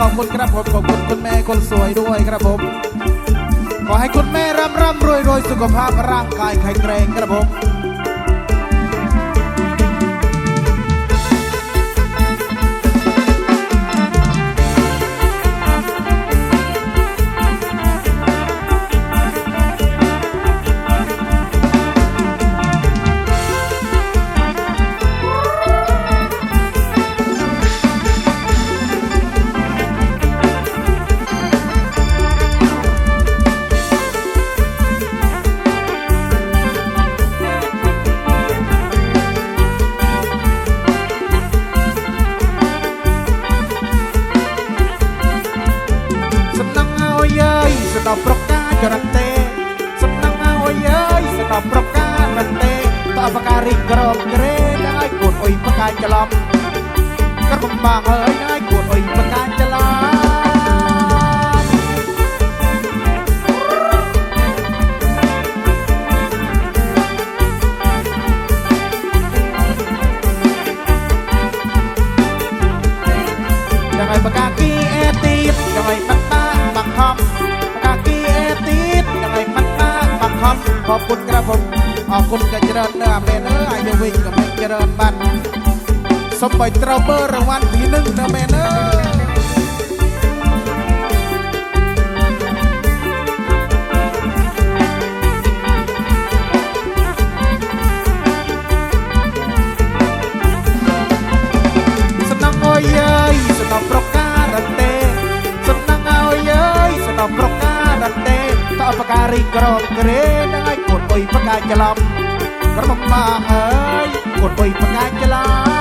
ขอบคุณครับผมขอบคุณคุณแม่คนสวยด้วยครับผม ขอให้คุณแม่ร่ำร่ำรวยรวยสุขภาพร่างกายแข็งแรงครับผม ស្ដាប់ប្រកាចរិតទេសំដៅអើយអើយស្ដាប់ប្រកាចរិតទេតបការីក្រមក្រេដល់ឲ្យកូនអុយប្រកាចច្រឡំក្រំបាងអើយឲ្យកូនអុយប្រកាចច្រឡំបកាគីអេទីបចុយប บักคอมขอบคุณครับผมขอบคุณกันเจริญเนื้อเมนเนื้ออายุวิ่งกับเมนเจริญบันสมบัติเตรา យ យក្រមក្រេនឹងឲ្យកូនអុយផ្កាច្រឡំក្រមបងអើយកូនអុយផ្កាច្រឡំ